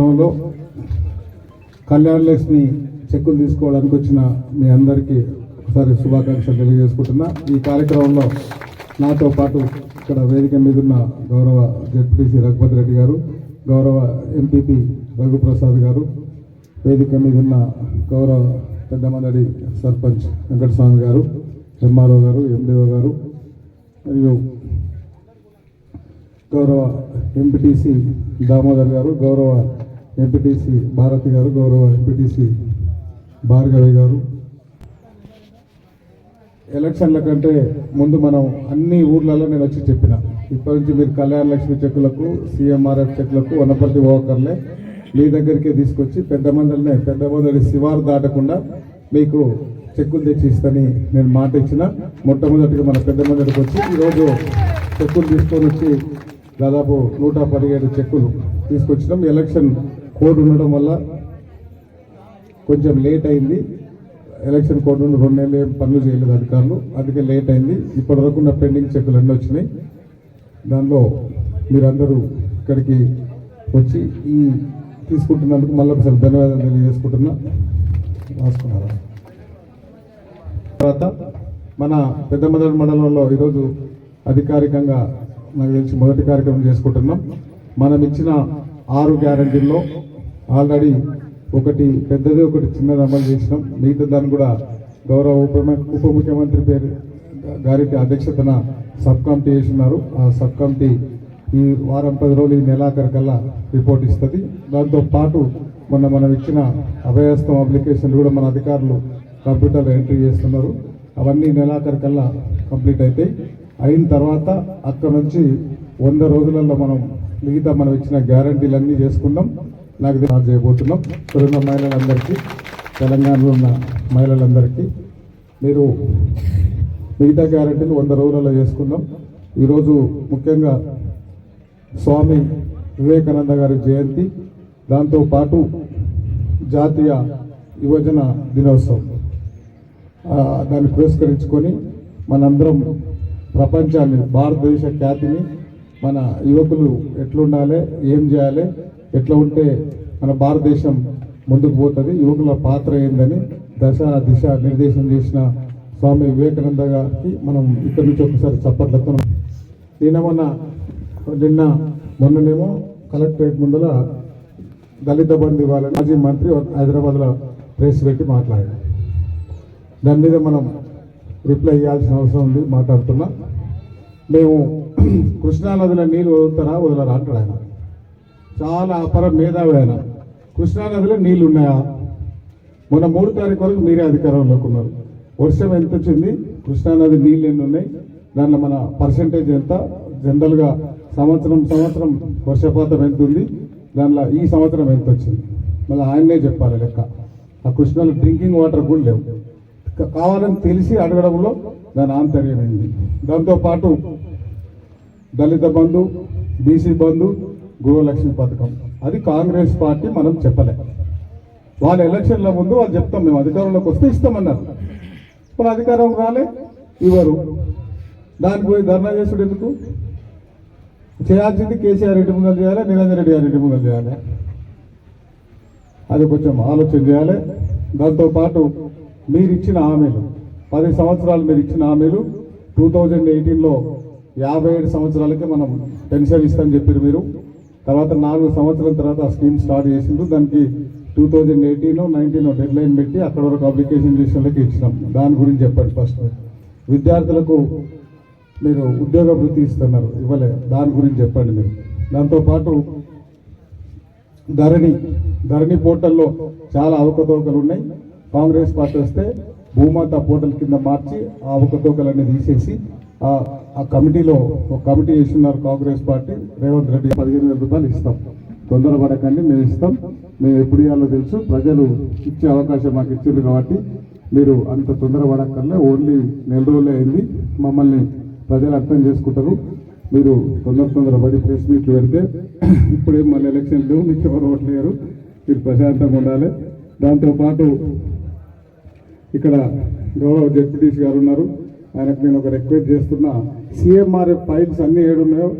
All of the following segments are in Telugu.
లో కళ్యాణ లక్ష్మి చెక్కులు తీసుకోవడానికి వచ్చిన మీ అందరికీ ఒకసారి శుభాకాంక్షలు తెలియజేసుకుంటున్నా. ఈ కార్యక్రమంలో నాతో పాటు ఇక్కడ వేదిక మీద ఉన్న గౌరవ జడ్పీటీసీ రఘుపతి రెడ్డి గారు గౌరవ ఎంపీపీ రఘుప్రసాద్ గారు వేదిక మీద ఉన్న గౌరవ పెద్దమందడి సర్పంచ్ వెంకటస్వామి గారు ఎంఆర్ఓ గారు ఎండిఓ గారు మరియు గౌరవ ఎంపీటీసీ దామోదర్ గారు గౌరవ ఎంపీటీసీ భారతి గారు గౌరవ ఎంపీటీసీ భార్గవి గారు. ఎలక్షన్ల కంటే ముందు మనం అన్ని ఊర్లలో నేను వచ్చి చెప్పిన. ఇప్పటి నుంచి మీరు కళ్యాణ లక్ష్మి చెక్కులకు సీఎంఆర్ఎఫ్ చెక్కులకు వనపర్తి ఓకర్లే. మీ దగ్గరికే తీసుకొచ్చి పెద్ద మందరినే పెద్ద మందరి శివారు దాటకుండా మీకు చెక్కులు తెచ్చి ఇస్తని నేను మాట ఇచ్చిన. మొట్టమొదటిగా మన పెద్ద మందికి వచ్చి ఈరోజు చెక్కులు తీసుకొని వచ్చి దాదాపు నూట పదిహేడు చెక్కులు తీసుకొచ్చినాం. ఎలక్షన్ కోడ్ ఉండడం వల్ల కొంచెం లేట్ అయింది. ఎలక్షన్ కోడ్ నుండి రెండు నెలలు ఏం పనులు చేయలేదు అధికారులు. అందుకే లేట్ అయింది. ఇప్పటి వరకు ఉన్న పెండింగ్ చెక్కులు అన్నీ వచ్చినాయి. దానిలో మీరందరూ ఇక్కడికి వచ్చి ఈ తీసుకుంటున్నందుకు మళ్ళీ ఒకసారి ధన్యవాదాలు తెలియజేసుకుంటున్నా. రాసుకున్నారా? తర్వాత మన పెద్దమదల మండలంలో ఈరోజు అధికారికంగా నాకు తెలిసి మొదటి కార్యక్రమం చేసుకుంటున్నాం. మనం ఇచ్చిన ఆరు గ్యారంటీల్లో ఆల్రెడీ ఒకటి పెద్దది ఒకటి చిన్నది అమలు చేసినాం. మిగతా దాన్ని కూడా గౌరవ ఉప ఉప ముఖ్యమంత్రి పేరు గారి అధ్యక్షతన సబ్ కమిటీ వేస్తున్నారు ఆ సబ్ కమిటీ ఈ వారం పది రోజులు ఈ నెలాఖరికల్లా రిపోర్ట్ ఇస్తుంది. దాంతో పాటు మొన్న మనం ఇచ్చిన అభయస్థం అప్లికేషన్లు కూడా మన అధికారులు కంప్యూటర్లో ఎంట్రీ చేస్తున్నారు. అవన్నీ నెలాఖరికల్లా కంప్లీట్ అవుతాయి అయిన తర్వాత అక్కడ నుంచి వంద రోజులలో మనం మిగతా మనం ఇచ్చిన గ్యారంటీలన్నీ చేసుకుందాం. నాకు ఇది చేయబోతున్నాం. ఇక్కడ మహిళలందరికీ తెలంగాణలో ఉన్న మహిళలందరికీ మీరు మిగతా గ్యారంటీలు వంద రోజులలో చేసుకుందాం. ఈరోజు ముఖ్యంగా స్వామి వివేకానంద గారి జయంతి దాంతో పాటు జాతీయ యువజన దినోత్సవం. దాన్ని పురస్కరించుకొని మనందరం ప్రపంచాన్ని భారతదేశ ఖ్యాతిని మన యువకులు ఎట్లుండాలి ఏం చేయాలి ఎట్లా ఉంటే మన భారతదేశం ముందుకు పోతుంది. యువకుల పాత్ర ఏందని దశ దిశ నిర్దేశం చేసిన స్వామి వివేకానంద గారికి మనం ఇక్కడి నుంచి ఒకసారి చప్పట్లతో నిన్న మొన్న నిన్న మొన్ననేమో కలెక్టరేట్ ముందర దళిత బంధు ఇవ్వాలని మాజీ మంత్రి హైదరాబాద్లో ప్రెస్ పెట్టి మాట్లాడారు. దాని మీద మనం రిప్లై ఇవ్వాల్సిన అవసరం ఉంది మాట్లాడుతున్నా. మేము కృష్ణానదిలో నీళ్ళు వదులుతారా వదలరా అంటాడు ఆయన. చాలా అపర మేధావి ఆయన. కృష్ణానదిలో నీళ్ళు ఉన్నాయా మొన్న మూడు తారీఖు వరకు మీరే అధికారంలోకి ఉన్నారు. వర్షం ఎంత వచ్చింది? కృష్ణానది నీళ్ళు ఎన్ని ఉన్నాయి? దాంట్లో మన పర్సంటేజ్ ఎంత? జనరల్గా సంవత్సరం సంవత్సరం వర్షపాతం ఎంత ఉంది? దాంట్లో ఈ సంవత్సరం ఎంత వచ్చింది? మళ్ళీ ఆయన్నే చెప్పాలి లెక్క. ఆ కృష్ణలో డ్రింకింగ్ వాటర్ కూడా లేవు. కావాలని తెలిసి అడగడంలో దాని ఆంతర్యమైంది. దాంతోపాటు దళిత బంధు బీసీ బంధు గృహలక్ష్మి పథకం. అది కాంగ్రెస్ పార్టీ మనం చెప్పలే. వాళ్ళ ఎలక్షన్ల ముందు వాళ్ళు చెప్తాం మేము అధికారంలోకి వస్తే ఇస్తామన్నారు. ఇప్పుడు అధికారం రాలే ఇవ్వరు. దానికి పోయి ధర్నా చేసుడు ఎందుకు? చేయాల్సింది కేసీఆర్ రెడ్డి ముందు చేయాలి నిరంజన్ రెడ్డి గారి రెడ్డి ముందర చేయాలి. అది కొంచెం ఆలోచన చేయాలి. దాంతోపాటు మీరు ఇచ్చిన హామీలు పది సంవత్సరాలు మీరు ఇచ్చిన హామీలు టూ థౌజండ్ ఎయిటీన్లో యాభై ఏడు సంవత్సరాలకే మనం పెన్షన్ ఇస్తామని చెప్పారు మీరు. తర్వాత నాలుగు సంవత్సరాల తర్వాత ఆ స్కీమ్ స్టార్ట్ చేసిండ్రు. దానికి two thousand eighteen nineteen deadline పెట్టి అక్కడ వరకు అప్లికేషన్ చేసిన వాళ్ళకి ఇచ్చినాం. దాని గురించి చెప్పండి ఫస్ట్. విద్యార్థులకు మీరు ఉద్యోగ వృత్తి ఇస్తున్నారు ఇవ్వలే దాని గురించి చెప్పండి మీరు. దాంతోపాటు ధరణి ధరణి పోర్టల్లో చాలా అవకతవకలు ఉన్నాయి. కాంగ్రెస్ పార్టీ వస్తే భూమాత పోర్టల్ కింద మార్చి ఆ అవకతవకలన్నీ తీసేసి ఆ కమిటీలో ఒక కమిటీ చేస్తున్నారు కాంగ్రెస్ పార్టీ. రేవంత్ రెడ్డి పదిహేను వేల రూపాయలు ఇస్తాం. తొందరపడకండి మేము ఇస్తాం. మేము ఎప్పుడు ఇవ్వాలో తెలుసు. ప్రజలు ఇచ్చే అవకాశం మాకు ఇచ్చింది కాబట్టి మీరు అంత తొందర పడక్కర్లే. ఓన్లీ నెల రోజులే అయింది. మమ్మల్ని ప్రజలు అర్థం చేసుకుంటారు. మీరు తొందర తొందర పడి ప్రెస్ మీట్లు పెడితే ఇప్పుడే మళ్ళీ ఎలక్షన్ లేవు. మీకు ఎవరు ఓట్లేరు మీరు ప్రశాంతంగా ఉండాలి. దాంతోపాటు ఇక్కడ గౌరవ జడ్పీటీసీ గారు ఉన్నారు. ఆయనకు నేను ఒక రిక్వెస్ట్ చేస్తున్నా. సిఎంఆర్ ఫైల్స్ అన్ని ఏడున్నాయో?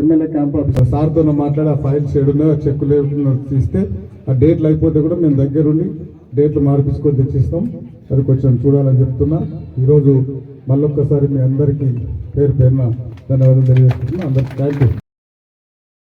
ఎమ్మెల్యే క్యాంప్ ఆఫీసర్ సార్తో మాట్లాడి ఆ ఫైల్స్ ఏడున్నాయో ఆ చెక్కులు ఏడున్నాయో తీస్తే ఆ డేట్లు అయిపోతే కూడా మేము దగ్గరుండి డేట్లు మార్పించుకొని తెచ్చిస్తాం. అది కొంచెం చూడాలని చెప్తున్నా. ఈరోజు మళ్ళొక్కసారి మీ అందరికీ పేరు పేరున ధన్యవాదాలు తెలియజేస్తున్నాం. అందరికీ థ్యాంక్ యూ